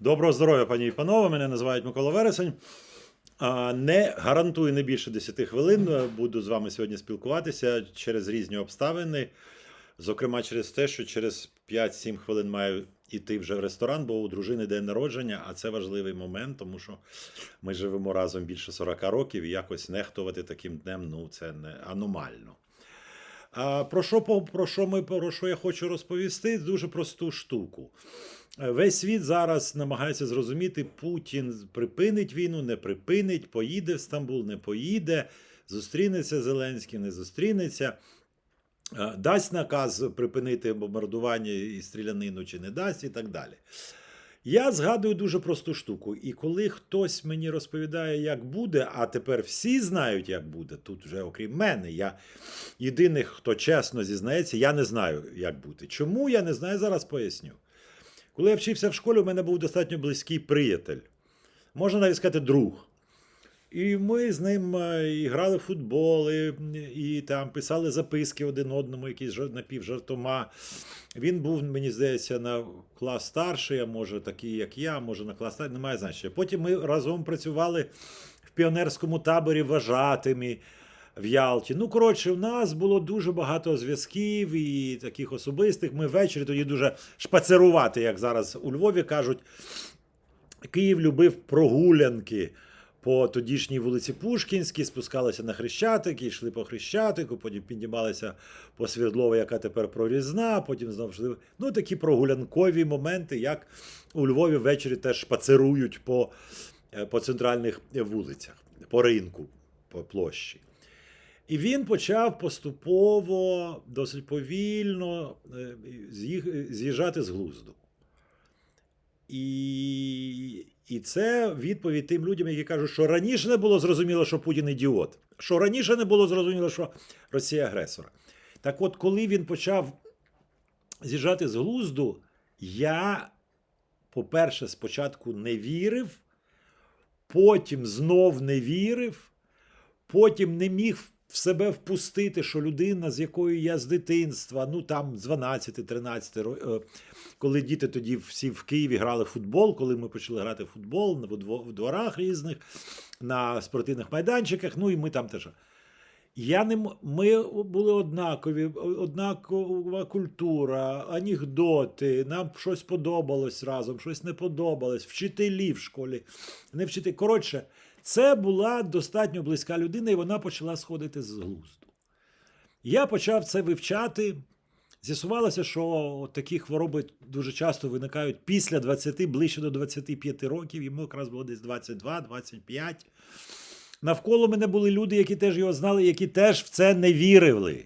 Доброго здоров'я, пані і панове. Мене називають Микола Вересень. Не гарантую не більше 10 хвилин. Буду з вами сьогодні спілкуватися через різні обставини. Зокрема, через те, що через 5-7 хвилин маю йти вже в ресторан, бо у дружини день народження, а це важливий момент, тому що ми живемо разом більше 40 років і якось нехтувати таким днем ну це не аномально. Про що, про що ми про що я хочу розповісти? Дуже просту штуку. Е, Весь світ зараз намагається зрозуміти, Путін припинить війну, не припинить, поїде в Стамбул, не поїде, зустрінеться Зеленський, не зустрінеться. Е, Дасть наказ припинити бомбардування і стрілянину чи не дасть, і так далі. Я згадую дуже просту штуку. І коли хтось мені розповідає, як буде, а тепер всі знають, як буде, тут вже окрім мене, я єдиний, хто чесно зізнається, я не знаю, як бути. Чому я не знаю, зараз поясню. Коли я вчився в школі, у мене був достатньо близький приятель, можна навіть сказати, друг. І ми з ним е, і грали в футбол, і, і там писали записки один одному, якісь жар- напівжартома. Він був, мені здається, на клас старший, а може такий, як я, може на клас старший, немає значення. Потім ми разом працювали в піонерському таборі вважатими в Ялті. Ну, коротше, у нас було дуже багато зв'язків і таких особистих. Ми ввечері тоді дуже шпацерувати, як зараз у Львові кажуть. Київ любив прогулянки по тодішній вулиці Пушкінській, спускалися на Хрещатик, йшли по Хрещатику, потім піднімалися по Свердлова, яка тепер прорізна, потім знову йшли. Ну, такі прогулянкові моменти, як у Львові ввечері теж шпацерують по, е, по центральних вулицях, по ринку, по площі. І він почав поступово, досить повільно е, з'їжджати з глузду. І, і це відповідь тим людям, які кажуть, що раніше не було зрозуміло, що Путін ідіот, що раніше не було зрозуміло, що Росія агресор. Так от, коли він почав з'їжджати з глузду, я, по-перше, спочатку не вірив, потім знов не вірив, потім не міг в себе впустити, що людина, з якою я з дитинства, ну там з 12-13 років, коли діти тоді всі в Києві грали в футбол, коли ми почали грати в футбол в дворах різних, на спортивних майданчиках, ну і ми там теж. Я не ми були однакові, однакова культура, анекдоти, нам щось подобалось разом, щось не подобалось, вчителі в школі, не вчителі. Коротше, це була достатньо близька людина, і вона почала сходити з глузду. Я почав це вивчати. З'ясувалося, що такі хвороби дуже часто виникають після 20, ближче до 25 років. Йому якраз було десь 22-25. Навколо мене були люди, які теж його знали, які теж в це не вірили.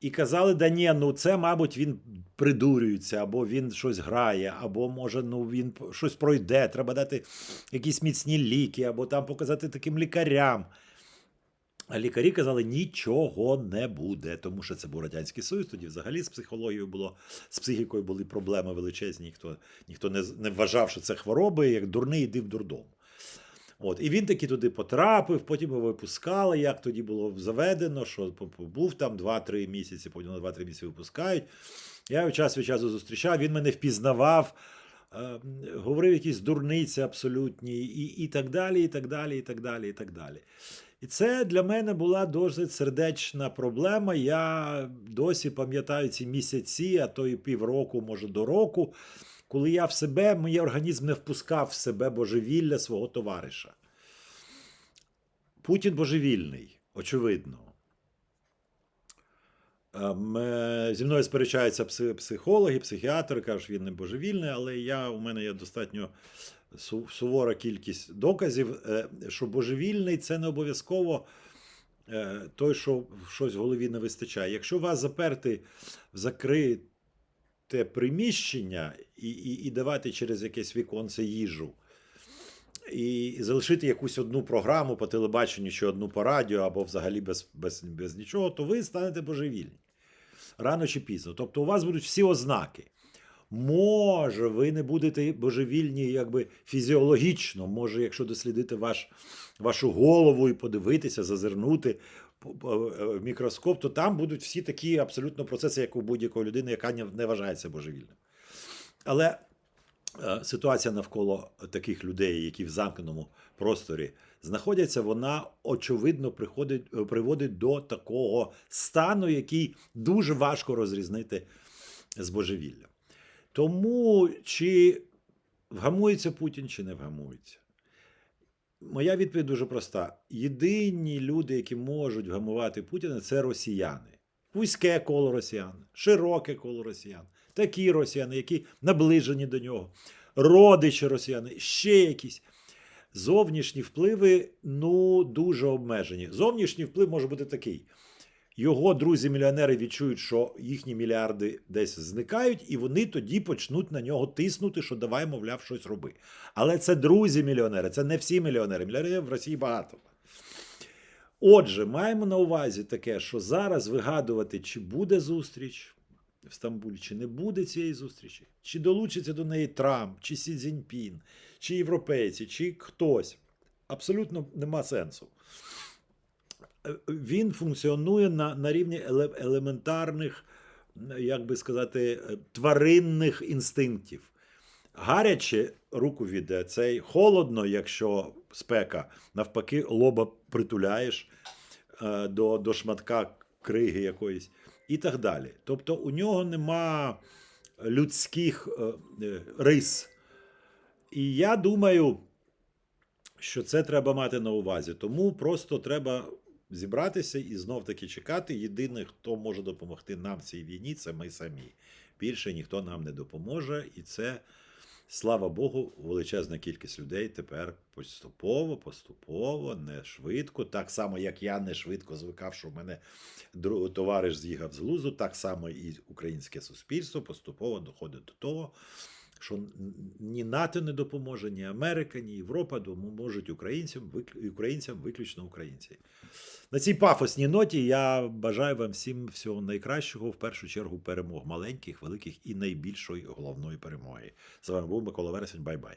І казали, да ні, ну це, мабуть, він придурюється, або він щось грає, або може ну, він щось пройде, треба дати якісь міцні ліки, або там показати таким лікарям. А лікарі казали, нічого не буде, тому що це був Радянський Союз, тоді взагалі з психологією було, з психікою були проблеми величезні, ніхто, ніхто не, не вважав, що це хвороби, як дурний йди в дурдом. От, і він таки туди потрапив, потім його випускали, як тоді було заведено, що був там 2-3 місяці, потім на 2-3 місяці випускають. Я його час від часу зустрічав, він мене впізнавав, е, говорив якісь дурниці абсолютні, і, і так далі, і так далі, і так далі, і так далі. І це для мене була досить сердечна проблема. Я досі пам'ятаю ці місяці, а то і півроку, може до року, коли я в себе, мій організм не впускав в себе божевілля свого товариша. Путін божевільний, очевидно. Ем, е, Зі мною сперечаються психологи, психіатри, кажуть, він не божевільний, але я, у мене є достатньо сувора кількість доказів, е, що божевільний це не обов'язково е, той, що щось в голові не вистачає. Якщо вас заперти в закрите приміщення і, і, і давати через якесь віконце їжу, і залишити якусь одну програму по телебаченню чи одну по радіо, або взагалі без, без, без нічого, то ви станете божевільні. Рано чи пізно. Тобто у вас будуть всі ознаки. Може, ви не будете божевільні якби фізіологічно, може, якщо дослідити ваш, вашу голову і подивитися, зазирнути в мікроскоп, то там будуть всі такі абсолютно процеси, як у будь-якої людини, яка не- вважається божевільним. Але е, ситуація навколо таких людей, які в замкненому просторі знаходяться, вона очевидно приходить, е, приводить до такого стану, який дуже важко розрізнити з божевіллям. Тому чи вгамується Путін, чи не вгамується? Моя відповідь дуже проста: єдині люди, які можуть вгамувати Путіна, це росіяни. Вузьке коло росіян, широке коло росіян, такі росіяни, які наближені до нього, родичі росіяни, ще якісь. Зовнішні впливи ну дуже обмежені. Зовнішній вплив може бути такий: його друзі-мільйонери відчують, що їхні мільярди десь зникають, і вони тоді почнуть на нього тиснути, що давай, мовляв, щось роби. Але це друзі-мільйонери, це не всі мільйонери. Мільйонерів в Росії багато. Отже, маємо на увазі таке, що зараз вигадувати, чи буде зустріч в Стамбулі, чи не буде цієї зустрічі, чи долучиться до неї Трамп, чи Сі Цзіньпін, чи європейці, чи хтось. Абсолютно нема сенсу. Він функціонує на, на рівні елементарних, як би сказати, тваринних інстинктів. Гаряче руку віде, цей холодно, якщо спека, навпаки, лоба притуляєш е, до, до шматка криги якоїсь і так далі. Тобто у нього нема людських е, е, рис. І я думаю, що це треба мати на увазі. Тому просто треба зібратися і знов таки чекати. Єдине, хто може допомогти нам в цій війні, це ми самі. Більше ніхто нам не допоможе, і це, слава Богу, величезна кількість людей тепер поступово, поступово, не швидко. Так само, як я не швидко звикав, що в мене товариш з'їхав з глузу, так само і українське суспільство поступово доходить до того, що ні НАТО не допоможе, ні Америка, ні Європа допоможуть українцям, українцям виключно українці. На цій пафосній ноті я бажаю вам всім всього найкращого, в першу чергу перемог маленьких, великих і найбільшої головної перемоги. З вами був Микола Вересень. Бай-бай.